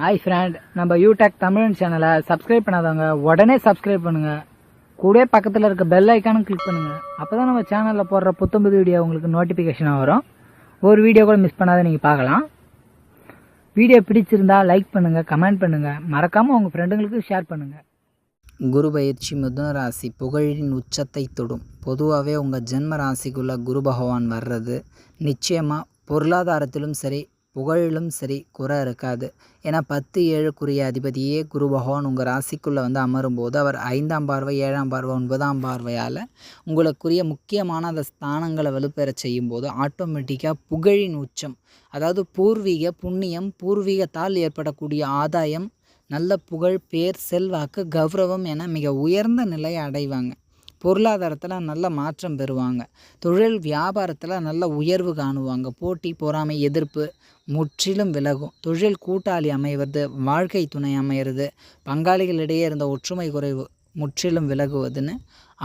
Hi friend நம்ம யூடெக் தமிழ் சேனலை subscribe பண்ணாதவங்க உடனே சப்ஸ்கிரைப் பண்ணுங்க. கூட பக்கத்தில் இருக்க பெல் ஐக்கானும் கிளிக் பண்ணுங்க. அப்பதான் நம்ம சேனலில் போடுற புத்தம்புது வீடியோ உங்களுக்கு நோட்டிஃபிகேஷனாக வரும். ஒரு வீடியோ கூட மிஸ் பண்ணாத நீங்கள் பார்க்கலாம். வீடியோ பிடிச்சிருந்தா லைக் பண்ணுங்கள் கமெண்ட் பண்ணுங்கள் மறக்காமல் உங்கள் ஃப்ரெண்டுங்களுக்கு ஷேர் பண்ணுங்கள் குரு பயிற்சி மிதுன ராசி புகழின் உச்சத்தை தொடும். பொதுவாகவே உங்கள் ஜென்ம ராசிக்குள்ளே குரு பகவான் வர்றது நிச்சயமாக பொருளாதாரத்திலும் சரி புகழிலும் சரி குறை இருக்காது. ஏன்னா பத்து ஏழுக்குரிய அதிபதியே குரு பகவான் உங்கள் ராசிக்குள்ளே வந்து அமரும்போது அவர் ஐந்தாம் பார்வை ஏழாம் பார்வை ஒன்பதாம் பார்வையால் உங்களுக்குரிய முக்கியமான அந்த ஸ்தானங்களை வலுப்பெறச் செய்யும்போது ஆட்டோமேட்டிக்காக புகழின் உச்சம் அதாவது பூர்வீக புண்ணியம் பூர்வீகத்தால் ஏற்படக்கூடிய ஆதாயம் நல்ல புகழ் பேர் செல்வாக்கு கௌரவம் என மிக உயர்ந்த நிலையை அடைவாங்க. பொருளாதாரத்தில் நல்ல மாற்றம் பெறுவாங்க. தொழில் வியாபாரத்தில் நல்ல உயர்வு காணுவாங்க. போட்டி பொறாமை எதிர்ப்பு முற்றிலும் விலகும். தொழில் கூட்டாளி அமைவது வாழ்க்கை துணை அமையிறது பங்காளிகளிடையே இருந்த ஒற்றுமை குறைவு முற்றிலும் விலகுவதுன்னு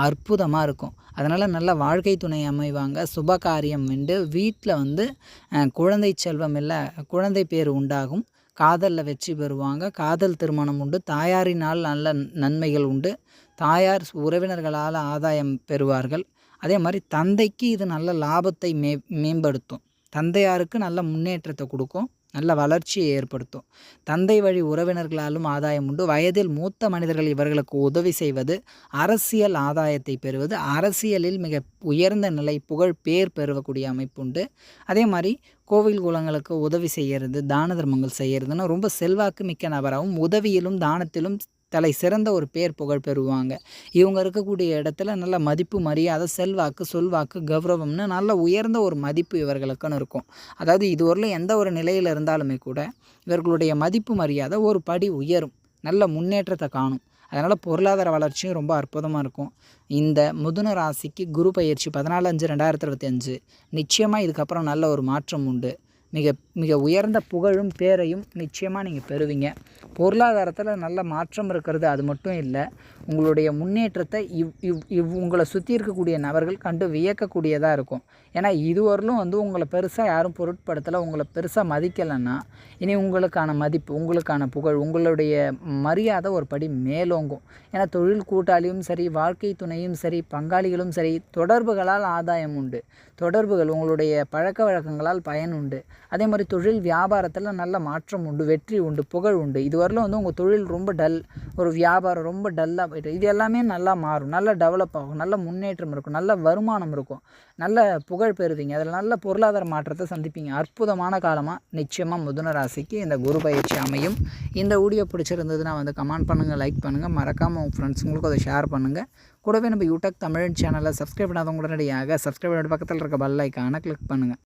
அற்புதமாக இருக்கும். அதனால் நல்ல வாழ்க்கை துணை அமைவாங்க. சுப காரியம் வென்று வீட்டில் வந்து குழந்தை செல்வம் இல்லை குழந்தை பேர் உண்டாகும். காதலில் வெற்றி பெறுவாங்க. காதல் திருமணம் உண்டு. தாயாரினால் நல்ல நன்மைகள் உண்டு. தாயார் உறவினர்களால் ஆதாயம் பெறுவார்கள். அதே மாதிரி தந்தைக்கு இது நல்ல லாபத்தை மே மேம்படுத்தும். தந்தையாருக்கு நல்ல முன்னேற்றத்தை கொடுக்கும். நல்ல வளர்ச்சியை ஏற்படுத்தும். தந்தை வழி உறவினர்களாலும் ஆதாயம் உண்டு. வயதில் மூத்த மனிதர்கள் இவர்களுக்கு உதவி செய்வது அரசியல் ஆதாயத்தை பெறுவது அரசியலில் மிக உயர்ந்த நிலை புகழ் பேர் பெறக்கூடிய அமைப்பு உண்டு. அதே மாதிரி கோவில் குலங்களுக்கு உதவி செய்கிறது தான தர்மங்கள் செய்கிறதுன்னு ரொம்ப செல்வாக்கு மிக்க நபராகவும் உதவியிலும் தானத்திலும் தலை சிறந்த ஒரு பேர் புகழ் பெறுவாங்க. இவங்க இருக்கக்கூடிய இடத்துல நல்ல மதிப்பு மரியாதை செல்வாக்கு சொல்வாக்கு கௌரவம்னு நல்ல உயர்ந்த ஒரு மதிப்பு இவர்களுக்குன்னு இருக்கும். அதாவது இதுவரையிலும் எந்த ஒரு நிலையில் இருந்தாலுமே கூட இவர்களுடைய மதிப்பு மரியாதை ஒரு படி உயரும். நல்ல முன்னேற்றத்தை காணும். அதனால் பொருளாதார வளர்ச்சியும் ரொம்ப அற்புதமாக இருக்கும். இந்த முதுன ராசிக்கு குரு பயிற்சி பதினாலு அஞ்சு ரெண்டாயிரத்தி இருபத்தி அஞ்சு நிச்சயமாக இதுக்கப்புறம் நல்ல ஒரு மாற்றம் உண்டு. மிக மிக உயர்ந்த புகழும் பேரையும் நிச்சயமாக நீங்கள் பெறுவீங்க. பொருளாதாரத்தில் நல்ல மாற்றம் இருக்கிறது அது மட்டும் இல்லை உங்களுடைய முன்னேற்றத்தை இவ் இவ் இவ் உங்களை சுற்றி இருக்கக்கூடிய நபர்கள் கண்டு வியக்கக்கூடியதாக இருக்கும். ஏன்னா இதுவரையிலும் வந்து உங்களை பெருசாக யாரும் பொருட்படுத்தலை உங்களை பெருசாக மதிக்கலைன்னா இனி உங்களுக்கான மதிப்பு உங்களுக்கான புகழ் உங்களுடைய மரியாதை ஒரு படி மேலோங்கும். ஏன்னா தொழில் கூட்டாளியும் சரி வாழ்க்கை துணையும் சரி பங்காளிகளும் சரி தொடர்புகளால் ஆதாயம் உண்டு. தொடர்புகள் உங்களுடைய பழக்க வழக்கங்களால் பயன் உண்டு. அதே மாதிரி தொழில் வியாபாரத்தில் நல்ல மாற்றம் உண்டு வெற்றி உண்டு புகழ் உண்டு. வரலும் வந்து உங்கள் தொழில் ரொம்ப டல் ஒரு வியாபாரம் ரொம்ப டல்லாக போயிட்டு இது எல்லாமே நல்லா மாறும். நல்லா டெவலப் ஆகும். நல்ல முன்னேற்றம் இருக்கும். நல்ல வருமானம் இருக்கும். நல்ல புகழ் பெறுவீங்க. அதில் நல்ல பொருளாதார மாற்றத்தை சந்திப்பீங்க. அற்புதமான காலமாக நிச்சயமாக முதன ராசிக்கு இந்த குரு பயிற்சி அமையும். இந்த வீடியோ பிடிச்சிருந்ததுன்னா வந்து கமெண்ட் பண்ணுங்கள் லைக் பண்ணுங்கள் மறக்காமல் உங்கள் ஃப்ரெண்ட்ஸுங்களுக்கும் அதை ஷேர் பண்ணுங்கள் கூடவே நம்ம யூடியூப் தமிழ் சேனலை சப்ஸ்கிரைப் பண்ணாதவங்க உடனடியாக சப்ஸ்கிரைப் பண்ணி பக்கத்தில் இருக்க பெல் ஐக்கானை கிளிக் பண்ணுங்கள்